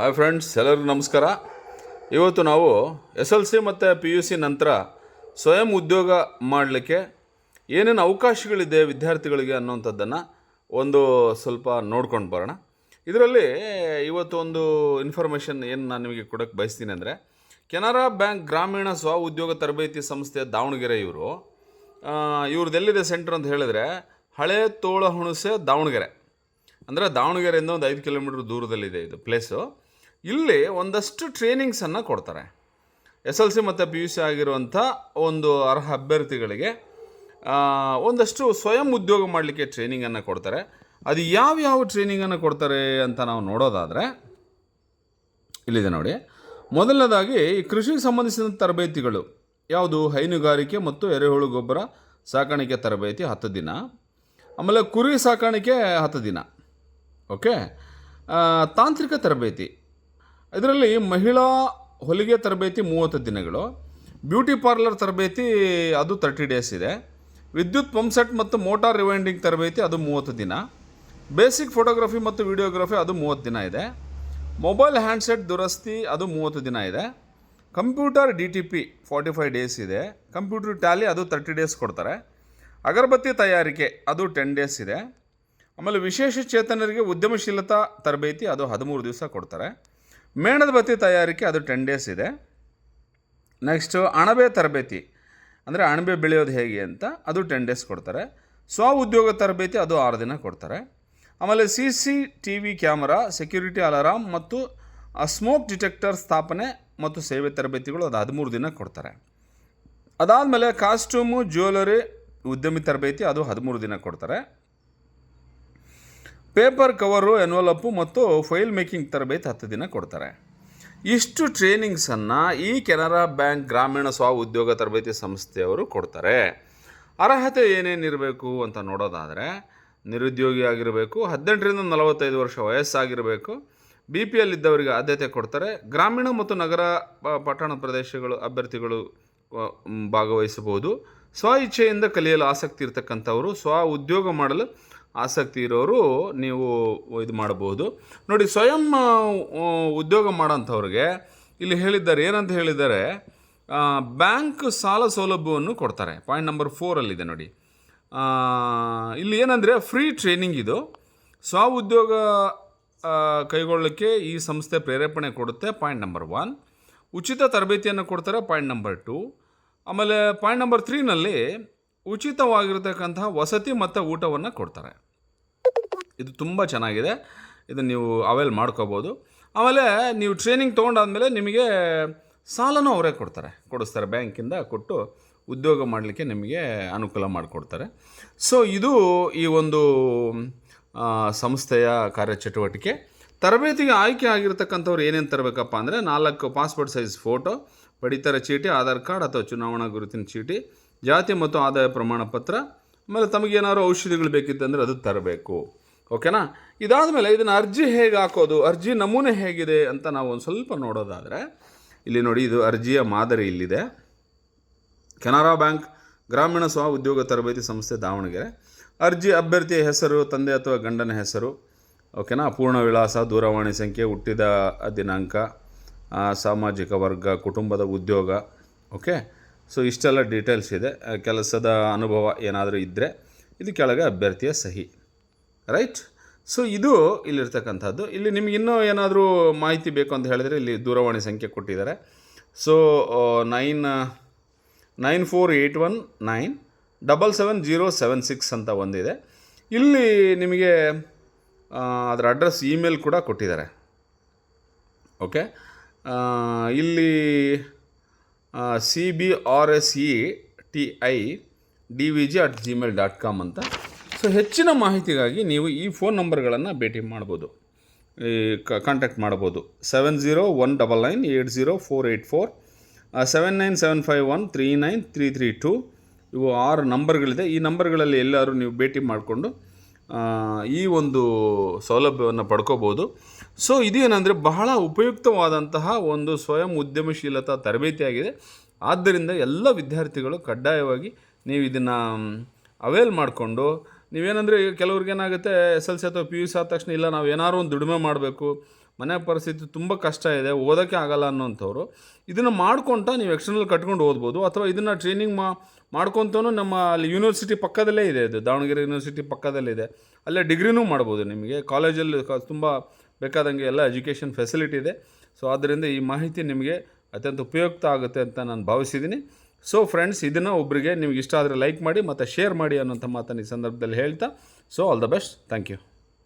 Hi friends, ಎಲ್ಲರಿಗೂ ನಮಸ್ಕಾರ. ಇವತ್ತು ನಾವು ಎಸ್ ಎಲ್ ಸಿ ಮತ್ತು ಪಿ ಯು ಸಿ ನಂತರ ಸ್ವಯಂ ಉದ್ಯೋಗ ಮಾಡಲಿಕ್ಕೆ ಏನೇನು ಅವಕಾಶಗಳಿದೆ ವಿದ್ಯಾರ್ಥಿಗಳಿಗೆ ಅನ್ನೋಂಥದ್ದನ್ನು ಒಂದು ಸ್ವಲ್ಪ ನೋಡ್ಕೊಂಡು ಬರೋಣ. ಇದರಲ್ಲಿ ಇವತ್ತು ಒಂದು ಇನ್ಫಾರ್ಮೇಷನ್ ಏನು ನಾನು ನಿಮಗೆ ಕೊಡೋಕ್ಕೆ ಬಯಸ್ತೀನಿ ಅಂದರೆ, ಕೆನರಾ ಬ್ಯಾಂಕ್ ಗ್ರಾಮೀಣ ಸ್ವ ಉದ್ಯೋಗ ತರಬೇತಿ ಸಂಸ್ಥೆ ದಾವಣಗೆರೆ ಇವರು. ಇವ್ರದ್ದು ಎಲ್ಲಿದೆ ಸೆಂಟ್ರ್ ಅಂತ ಹೇಳಿದ್ರೆ, ಹಳೆ ತೋಳ ಹುಣಸೆ ದಾವಣಗೆರೆ. ಅಂದರೆ ದಾವಣಗೆರೆಯಿಂದ ಒಂದು ಐದು ಕಿಲೋಮೀಟ್ರ್ ದೂರದಲ್ಲಿದೆ ಇದು ಪ್ಲೇಸು ಇಲ್ಲಿ ಒಂದಷ್ಟು ಟ್ರೈನಿಂಗ್ಸನ್ನು ಕೊಡ್ತಾರೆ. ಎಸ್ ಎಲ್ ಸಿ ಮತ್ತು ಪಿ ಯು ಸಿ ಆಗಿರುವಂಥ ಒಂದು ಅರ್ಹ ಅಭ್ಯರ್ಥಿಗಳಿಗೆ ಒಂದಷ್ಟು ಸ್ವಯಂ ಉದ್ಯೋಗ ಮಾಡಲಿಕ್ಕೆ ಟ್ರೈನಿಂಗನ್ನು ಕೊಡ್ತಾರೆ. ಅದು ಯಾವ ಯಾವ ಟ್ರೈನಿಂಗನ್ನು ಕೊಡ್ತಾರೆ ಅಂತ ನಾವು ನೋಡೋದಾದರೆ, ಇಲ್ಲಿದೆ ನೋಡಿ. ಮೊದಲನೇದಾಗಿ ಈ ಕೃಷಿಗೆ ಸಂಬಂಧಿಸಿದ ತರಬೇತಿಗಳು. ಯಾವುದು? ಹೈನುಗಾರಿಕೆ ಮತ್ತು ಎರೆಹುಳು ಗೊಬ್ಬರ ಸಾಕಾಣಿಕೆ ತರಬೇತಿ ಹತ್ತು ದಿನ. ಆಮೇಲೆ ಕುರಿ ಸಾಕಾಣಿಕೆ ಹತ್ತು ದಿನ. ಓಕೆ? ತಾಂತ್ರಿಕ ತರಬೇತಿ. ಇದರಲ್ಲಿ ಮಹಿಳಾ ಹೊಲಿಗೆ ತರಬೇತಿ ಮೂವತ್ತು ದಿನಗಳು, ಬ್ಯೂಟಿ ಪಾರ್ಲರ್ ತರಬೇತಿ ಅದು ತರ್ಟಿ ಡೇಸ್ ಇದೆ, ವಿದ್ಯುತ್ ಪಂಪ್ಸೆಟ್ ಮತ್ತು ಮೋಟಾರ್ ರಿವೈಂಡಿಂಗ್ ತರಬೇತಿ ಅದು ಮೂವತ್ತು ದಿನ, ಬೇಸಿಕ್ ಫೋಟೋಗ್ರಫಿ ಮತ್ತು ವಿಡಿಯೋಗ್ರಫಿ ಅದು ಮೂವತ್ತು ದಿನ ಇದೆ, ಮೊಬೈಲ್ ಹ್ಯಾಂಡ್ಸೆಟ್ ದುರಸ್ತಿ ಅದು ಮೂವತ್ತು ದಿನ ಇದೆ, computer D T P forty five days ಇದೆ, ಕಂಪ್ಯೂಟರ್ ಟ್ಯಾಲಿ ಅದು ತರ್ಟಿ ಡೇಸ್ ಕೊಡ್ತಾರೆ, ಅಗರಬತ್ತಿ ತಯಾರಿಕೆ ಅದು ಟೆನ್ ಡೇಸ್ ಇದೆ, ಆಮೇಲೆ ವಿಶೇಷ ಚೇತನರಿಗೆ ಉದ್ಯಮಶೀಲತಾ ತರಬೇತಿ ಅದು ಹದಿಮೂರು ದಿವಸ ಕೊಡ್ತಾರೆ. ಮೇಣದ ಬತ್ತಿ ತಯಾರಿಕೆ ಅದು ಟೆನ್ ಡೇಸ್ ಇದೆ. ನೆಕ್ಸ್ಟು ಅಣಬೆ ತರಬೇತಿ. ಅಂದರೆ ಅಣಬೆ ಬೆಳೆಯೋದು ಹೇಗೆ ಅಂತ ಅದು ಟೆನ್ ಡೇಸ್ ಕೊಡ್ತಾರೆ. ಸ್ವ ಉದ್ಯೋಗ ತರಬೇತಿ ಅದು ಆರು ದಿನ ಕೊಡ್ತಾರೆ. ಆಮೇಲೆ C C T V camera security alarm ಮತ್ತು ಸ್ಮೋಕ್ ಡಿಟೆಕ್ಟರ್ ಸ್ಥಾಪನೆ ಮತ್ತು ಸೇವೆ ತರಬೇತಿಗಳು ಅದು ಹದಿಮೂರು ದಿನ ಕೊಡ್ತಾರೆ. ಅದಾದಮೇಲೆ ಕಾಸ್ಟ್ಯೂಮು ಜ್ಯುವೆಲರಿ ಉದ್ಯಮಿ ತರಬೇತಿ ಅದು ಹದಿಮೂರು ದಿನ ಕೊಡ್ತಾರೆ. ಪೇಪರ್ ಕವರು, ಎನ್ವಲಪ್ಪು ಮತ್ತು ಫೈಲ್ ಮೇಕಿಂಗ್ ತರಬೇತಿ ಹತ್ತು ದಿನ ಕೊಡ್ತಾರೆ. ಇಷ್ಟು ಟ್ರೈನಿಂಗ್ಸನ್ನು ಈ ಕೆನರಾ ಬ್ಯಾಂಕ್ ಗ್ರಾಮೀಣ ಸ್ವ ಉದ್ಯೋಗ ತರಬೇತಿ ಸಂಸ್ಥೆಯವರು ಕೊಡ್ತಾರೆ. ಅರ್ಹತೆ ಏನೇನಿರಬೇಕು ಅಂತ ನೋಡೋದಾದರೆ, ನಿರುದ್ಯೋಗಿ ಆಗಿರಬೇಕು, ಹದಿನೆಂಟರಿಂದ ನಲವತ್ತೈದು ವರ್ಷ ವಯಸ್ಸಾಗಿರಬೇಕು ಬಿ ಪಿ ಎಲ್ ಇದ್ದವರಿಗೆ ಆದ್ಯತೆ ಕೊಡ್ತಾರೆ. ಗ್ರಾಮೀಣ ಮತ್ತು ನಗರ ಪಟ್ಟಣ ಪ್ರದೇಶಗಳು ಅಭ್ಯರ್ಥಿಗಳು ಭಾಗವಹಿಸಬಹುದು. ಸ್ವ ಇಚ್ಛೆಯಿಂದ ಕಲಿಯಲು ಆಸಕ್ತಿ ಇರತಕ್ಕಂಥವರು ಸ್ವ ಉದ್ಯೋಗ ಮಾಡಲು ಆಸಕ್ತಿ ಇರೋರು ನೀವು ಇದು ಮಾಡಬಹುದು. ನೋಡಿ, ಸ್ವಯಂ ಉದ್ಯೋಗ ಮಾಡೋಂಥವ್ರಿಗೆ ಇಲ್ಲಿ ಹೇಳಿದ್ದಾರೆ, ಏನಂತ ಹೇಳಿದ್ದಾರೆ ಬ್ಯಾಂಕ್ ಸಾಲ ಸೌಲಭ್ಯವನ್ನು ಕೊಡ್ತಾರೆ. ಪಾಯಿಂಟ್ ನಂಬರ್ ಫೋರಲ್ಲಿದೆ ನೋಡಿ. ಇಲ್ಲಿ ಏನಂದರೆ, ಫ್ರೀ ಟ್ರೈನಿಂಗ್ ಇದು. ಸ್ವ ಉದ್ಯೋಗ ಕೈಗೊಳ್ಳಲಿಕ್ಕೆ ಈ ಸಂಸ್ಥೆ ಪ್ರೇರೇಪಣೆ ಕೊಡುತ್ತೆ, ಪಾಯಿಂಟ್ ನಂಬರ್ ಒನ್. ಉಚಿತ ತರಬೇತಿಯನ್ನು ಕೊಡ್ತಾರೆ, ಪಾಯಿಂಟ್ ನಂಬರ್ ಟು. ಆಮೇಲೆ ಪಾಯಿಂಟ್ ನಂಬರ್ ತ್ರೀನಲ್ಲಿ ಉಚಿತವಾಗಿರತಕ್ಕಂತಹ ವಸತಿ ಮತ್ತು ಊಟವನ್ನು ಕೊಡ್ತಾರೆ. ಇದು ತುಂಬ ಚೆನ್ನಾಗಿದೆ. ಇದು ನೀವು ಅವೇಲ್ ಮಾಡ್ಕೋಬೋದು. ಆಮೇಲೆ ನೀವು ಟ್ರೈನಿಂಗ್ ತೊಗೊಂಡಾದಮೇಲೆ ನಿಮಗೆ ಸಾಲನೂ ಅವರೇ ಕೊಡ್ತಾರೆ. ಕೊಡಿಸ್ತಾರೆ ಬ್ಯಾಂಕಿಂದ ಕೊಟ್ಟು ಉದ್ಯೋಗ ಮಾಡಲಿಕ್ಕೆ ನಿಮಗೆ ಅನುಕೂಲ ಮಾಡಿಕೊಡ್ತಾರೆ. ಸೊ ಇದು ಈ ಒಂದು ಸಂಸ್ಥೆಯ ಕಾರ್ಯಚಟುವಟಿಕೆ. ತರಬೇತಿಗೆ ಆಯ್ಕೆ ಆಗಿರ್ತಕ್ಕಂಥವ್ರು ಏನೇನು ತರಬೇಕಪ್ಪ ಅಂದರೆ ನಾಲ್ಕು ಪಾಸ್ಪೋರ್ಟ್ ಸೈಜ್ ಫೋಟೋ ಪಡಿತರ ಚೀಟಿ, ಆಧಾರ್ ಕಾರ್ಡ್ ಅಥವಾ ಚುನಾವಣಾ ಗುರುತಿನ ಚೀಟಿ, ಜಾತಿ ಮತ್ತು ಆದಾಯ ಪ್ರಮಾಣ ಪತ್ರ ಆಮೇಲೆ ತಮಗೇನಾದ್ರು ಔಷಧಿಗಳು ಬೇಕಿತ್ತಂದರೆ ಅದು ತರಬೇಕು. ಓಕೆನಾ? ಇದಾದ ಮೇಲೆ ಇದನ್ನು ಅರ್ಜಿ ಹೇಗೆ ಹಾಕೋದು, ಅರ್ಜಿ ನಮೂನೆ ಹೇಗಿದೆ ಅಂತ ನಾವು ಒಂದು ಸ್ವಲ್ಪ ನೋಡೋದಾದರೆ, ಇಲ್ಲಿ ನೋಡಿ ಇದು ಅರ್ಜಿಯ ಮಾದರಿ ಇಲ್ಲಿದೆ. ಕೆನರಾ ಬ್ಯಾಂಕ್, ಗ್ರಾಮೀಣ ಸ್ವ ಉದ್ಯೋಗ ತರಬೇತಿ ಸಂಸ್ಥೆ ದಾವಣಗೆರೆ. ಅರ್ಜಿ ಅಭ್ಯರ್ಥಿಯ ಹೆಸರು, ತಂದೆ ಅಥವಾ ಗಂಡನ ಹೆಸರು, ಓಕೆನಾ? ಪೂರ್ಣ ವಿಳಾಸ, ದೂರವಾಣಿ ಸಂಖ್ಯೆ, ಹುಟ್ಟಿದ ದಿನಾಂಕ ಸಾಮಾಜಿಕ ವರ್ಗ, ಕುಟುಂಬದ ಉದ್ಯೋಗ, ಓಕೆ? ಸೊ, ಇಷ್ಟೆಲ್ಲ ಡೀಟೇಲ್ಸ್ ಇದೆ. ಕೆಲಸದ ಅನುಭವ ಏನಾದರೂ ಇದ್ದರೆ ಇದು ಕೆಳಗೆ ಅಭ್ಯರ್ಥಿಯ ಸಹಿ. ರೈಟ್ ಸೊ ಇದು ಇಲ್ಲಿರ್ತಕ್ಕಂಥದ್ದು. ಇಲ್ಲಿ ನಿಮ್ಗೆ ಇನ್ನೂ ಏನಾದರೂ ಮಾಹಿತಿ ಬೇಕು ಅಂತ ಹೇಳಿದರೆ ಇಲ್ಲಿ ದೂರವಾಣಿ ಸಂಖ್ಯೆ ಕೊಟ್ಟಿದ್ದಾರೆ. So nine nine four eight one nine double seven zero seven six ಅಂತ ಒಂದಿದೆ. ಇಲ್ಲಿ ನಿಮಗೆ ಅದರ ಅಡ್ರೆಸ್ ಇಮೇಲ್ ಕೂಡ ಕೊಟ್ಟಿದ್ದಾರೆ. ಓಕೆ ಇಲ್ಲಿ C B R S E T I D V G at Gmail dot com ಅಂತ ಸೊ ಹೆಚ್ಚಿನ ಮಾಹಿತಿಗಾಗಿ ನೀವು ಈ ಫೋನ್ ನಂಬರ್ಗಳನ್ನು ಭೇಟಿ ಮಾಡ್ಬೋದು. ಈ ಕಾಂಟ್ಯಾಕ್ಟ್ ಮಾಡ್ಬೋದು. Seven zero one double nine eight zero four eight four seven nine seven five one three nine three three two ಇವು ಆರು ನಂಬರ್ಗಳಿದೆ ಈ ನಂಬರ್ಗಳಲ್ಲಿ ಎಲ್ಲರೂ ನೀವು ಭೇಟಿ ಮಾಡಿಕೊಂಡು ಈ ಒಂದು ಸೌಲಭ್ಯವನ್ನು ಪಡ್ಕೋಬೋದು. ಸೊ ಇದೇನೆಂದರೆ ಬಹಳ ಉಪಯುಕ್ತವಾದಂತಹ ಒಂದು ಸ್ವಯಂ ಉದ್ಯಮಶೀಲತಾ ತರಬೇತಿಯಾಗಿದೆ. ಆದ್ದರಿಂದ ಎಲ್ಲ ವಿದ್ಯಾರ್ಥಿಗಳು ಕಡ್ಡಾಯವಾಗಿ ನೀವು ಇದನ್ನು ಅವೇಲ್ ಮಾಡಿಕೊಂಡು ನೀವೇನಂದರೆ ಈಗ ಕೆಲವ್ರಿಗೆ ಏನಾಗುತ್ತೆ ಎಸ್ ಎಲ್ ಸಿ ಅಥವಾ ಪಿ ಯು ಸಿ ಆದ ತಕ್ಷಣ ಇಲ್ಲ, ನಾವು ಏನಾದ್ರು ಒಂದು ದುಡಿಮೆ ಮಾಡಬೇಕು, ಮನೆ ಪರಿಸ್ಥಿತಿ ತುಂಬ ಕಷ್ಟ ಇದೆ ಓದೋಕ್ಕೆ ಆಗಲ್ಲ ಅನ್ನೋಂಥವ್ರು, ಇದನ್ನು ಮಾಡ್ಕೊತ ನೀವು ಎಕ್ಸ್ಟರ್ನಲ್ ಕಟ್ಕೊಂಡು ಓದ್ಬೋದು, ಅಥವಾ ಇದನ್ನು ಟ್ರೈನಿಂಗ್ ಮಾ, ಮಾಡ್ಕೊತನೂ ನಮ್ಮ ಅಲ್ಲಿ ಯೂನಿವರ್ಸಿಟಿ ಪಕ್ಕದಲ್ಲೇ ಇದೆ ಅದು ದಾವಣಗೆರೆ ಯೂನಿವರ್ಸಿಟಿ ಪಕ್ಕದಲ್ಲಿದೆ ಅಲ್ಲೇ ಡಿಗ್ರಿನೂ ಮಾಡ್ಬೋದು ನಿಮಗೆ ಕಾಲೇಜಲ್ಲಿ ತುಂಬ ಬೇಕಾದಂಗೆ ಎಲ್ಲ ಎಜುಕೇಷನ್ ಫೆಸಿಲಿಟಿ ಇದೆ. ಸೊ ಆದ್ದರಿಂದ ಈ ಮಾಹಿತಿ ನಿಮಗೆ ಅತ್ಯಂತ ಉಪಯುಕ್ತ ಆಗುತ್ತೆ ಅಂತ ನಾನು ಭಾವಿಸಿದ್ದೀನಿ ಸೊ ಫ್ರೆಂಡ್ಸ್ ಇದನ್ನು ಒಬ್ಬರಿಗೆ ನಿಮ್ಗೆ ಇಷ್ಟ ಆದರೆ ಲೈಕ್ ಮಾಡಿ ಮತ್ತು ಶೇರ್ ಮಾಡಿ ಅನ್ನೋಂಥ ಮಾತನ್ನು ಈ ಸಂದರ್ಭದಲ್ಲಿ ಹೇಳ್ತಾ. So all the best thank you